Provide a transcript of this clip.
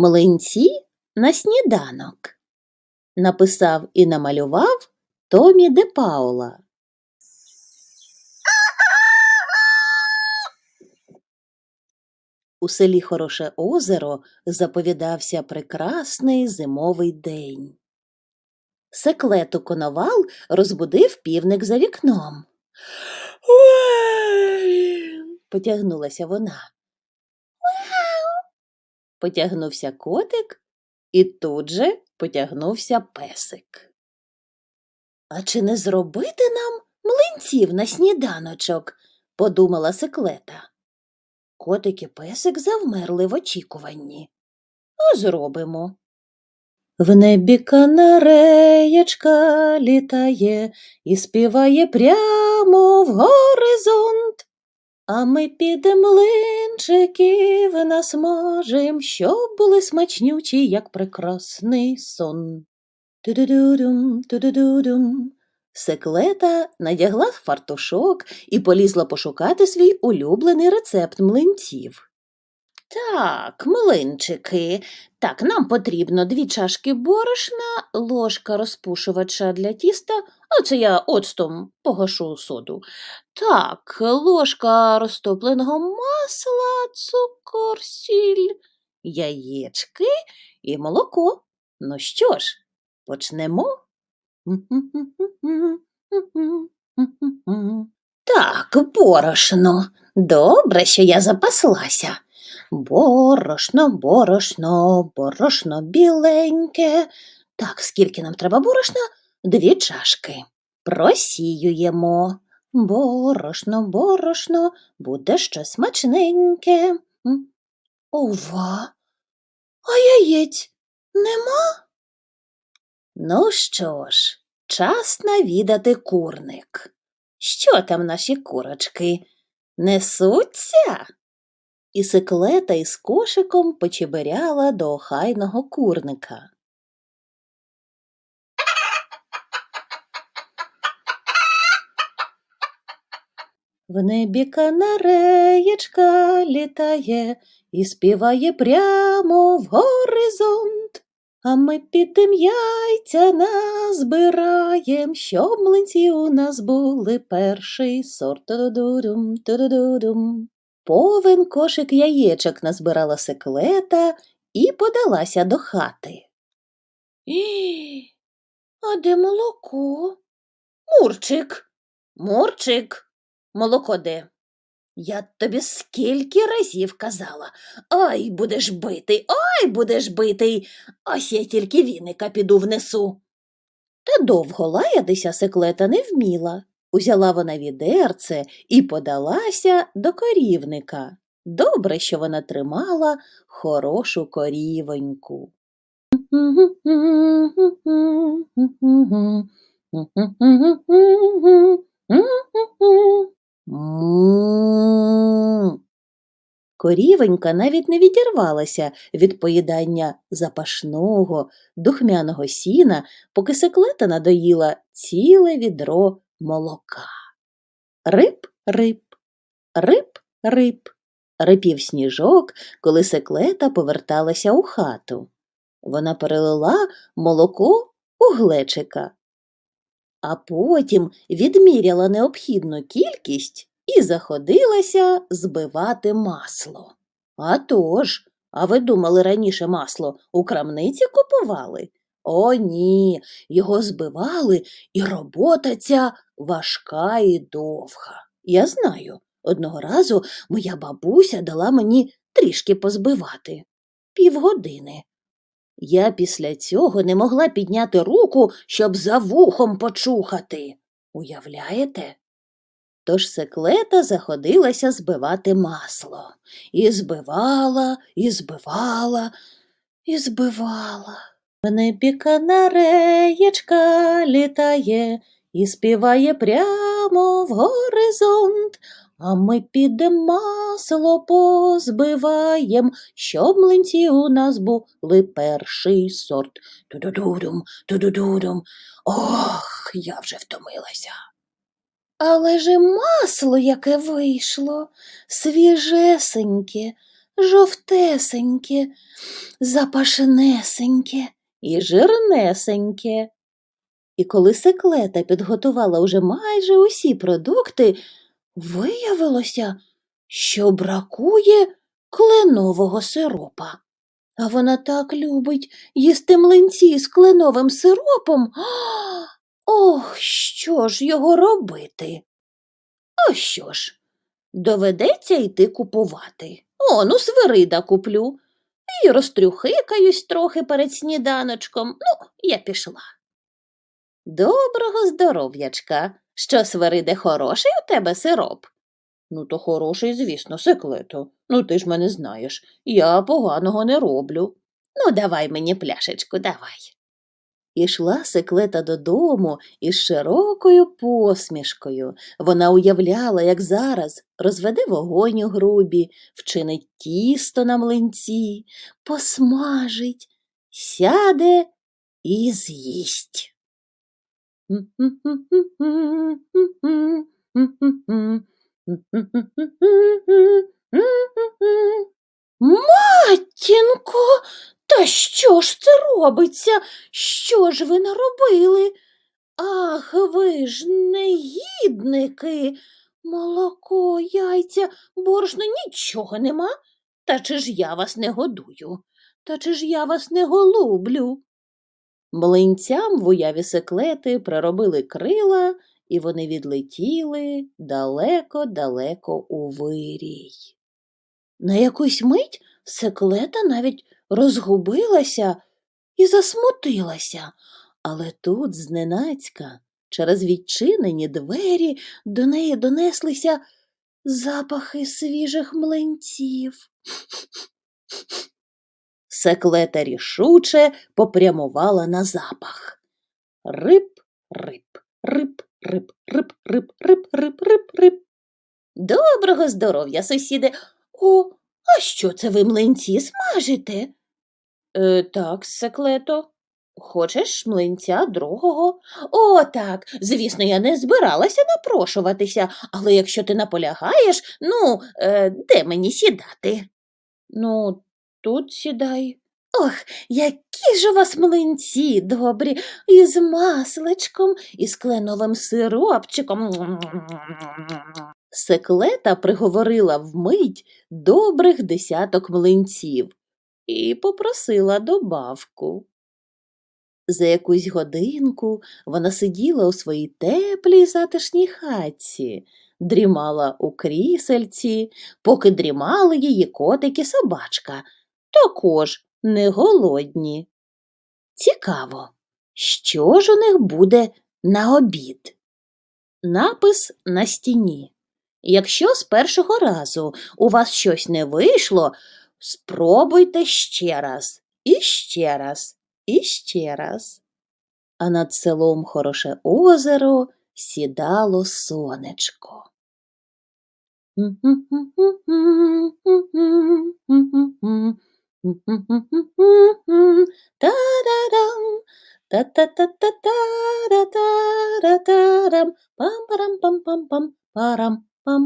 Млинці на сніданок. Написав і намалював Томі де Паула. У селі Хороше озеро заповідався прекрасний зимовий день. Секлету коновал розбудив півник за вікном. Потягнулася вона. Потягнувся котик, і тут же потягнувся песик. А чи не зробити нам млинців на сніданочок? подумала секлета. Котик і песик завмерли в очікуванні. А зробимо. В небі канареєчка літає і співає прямо в горизонт. А ми підем млинчиків насмажем, щоб були смачнючі, як прекрасний сон. Ту-ду-ду-дум, ту-ду-ду-дум. Секлета надягла фартушок і полізла пошукати свій улюблений рецепт млинців. Так, млинчики. Так, нам потрібно дві чашки борошна, ложка розпушувача для тіста, а це я оцтом погашу соду. Так, ложка розтопленого масла, цукор, сіль, яєчки і молоко. Ну що ж, почнемо? Так, борошно. Добре, що я запаслася. Борошно, борошно, борошно біленьке. Так, скільки нам треба борошна? Дві чашки. Просіюємо. Борошно, борошно, буде щось смачненьке. Ова, а яєць нема? Ну що ж, час навідати курник. Що там наші курочки? Несуться? І секлета із кошиком почеберяла до охайного курника. В небі канареєчка літає і співає прямо в горизонт. А ми підем яйця назбираєм, щоб млинці у нас були перший сорт. Ту-ду-дум, ту-ду-ду-дум. Повен кошик яєчок назбирала секлета і подалася до хати. І, а де молоко? Мурчик, Мурчик, молоко де? Я тобі скільки разів казала. Ай, будеш битий, ай, будеш битий. Ось я тільки віника піду внесу. Та довго лаятися секлета не вміла. Узяла вона відерце і подалася до корівника. Добре, що вона тримала хорошу корівоньку. Му. Корівонька навіть не відірвалася від поїдання запашного, духмяного сіна, поки секлета надоїла ціле відро молока. Риб, риб, риб, риб, рипів сніжок, коли секлета поверталася у хату. Вона перелила молоко у глечика, а потім відміряла необхідну кількість і заходилася збивати масло. А тож, а ви думали раніше масло у крамниці купували? О, ні, його збивали, і робота ця важка і довга. Я знаю, одного разу моя бабуся дала мені трішки позбивати півгодини. Я після цього не могла підняти руку, щоб за вухом почухати. Уявляєте? Тож секлета заходилася збивати масло. І збивала, і збивала, і збивала. В небі канареєчка літає і співає прямо в горизонт, а ми підем масло позбиваєм, щоб млинці у нас були перший сорт. Ту-ду-дудум, ту-ду-дудум. Ох, я вже втомилася. Але ж масло яке вийшло, свіжесеньке, жовтесеньке, запашнесеньке і жирнесеньке. І коли секлета підготувала уже майже усі продукти, виявилося, що бракує кленового сиропа. А вона так любить їсти млинці з кленовим сиропом. Ох, що ж його робити? О, що ж, доведеться йти купувати. О, ну, свирида куплю. І розтрюхикаюсь трохи перед сніданочком. Ну, я пішла. Доброго здоров'ячка. Що, свириде, хороший у тебе сироп? Ну, то хороший, звісно, секлето. Ну, ти ж мене знаєш. Я поганого не роблю. Ну, давай мені пляшечку, давай. Ішла секлета додому із широкою посмішкою. Вона уявляла, як зараз розведе вогонь у грубі, вчинить тісто на млинці, посмажить, сяде і з'їсть. Матінко, та що ж це робиться? Що ж ви наробили? Ах, ви ж негідники. Молоко, яйця, борошно нічого нема. Та чи ж я вас не годую? Та чи ж я вас не голублю? Млинцям в уяві секлети приробили крила, і вони відлетіли далеко-далеко у вирій. На якусь мить секлета навіть розгубилася і засмутилася, але тут зненацька через відчинені двері до неї донеслися запахи свіжих млинців. Секлета рішуче попрямувала на запах. Риб, риб, риб, риб, риб, риб, риб, риб, риб, риб. Доброго здоров'я, сусіде. О, а що це ви млинці смажите? Е, так, секлето. Хочеш млинця другого? О, так. Звісно, я не збиралася напрошуватися, але якщо ти наполягаєш, ну, е, де мені сідати? Ну, тут сідай. Ох, які ж у вас млинці добрі, із масличком, із кленовим сиропчиком. Секлета приговорила вмить добрих десяток млинців і попросила добавку. За якусь годинку вона сиділа у своїй теплій затишній хатці, дрімала у крісельці, поки дрімали її котик і собачка, також не голодні. Цікаво, що ж у них буде на обід? Напис на стіні. Якщо з першого разу у вас щось не вийшло, спробуйте ще раз, і ще раз, і ще раз. А над селом хороше озеро сідало сонечко. Da-da-dum. Da-da-da-da-da-da-da-da-dum. Bum-ba-dum, bum-bum-bum, ba-dum, bum.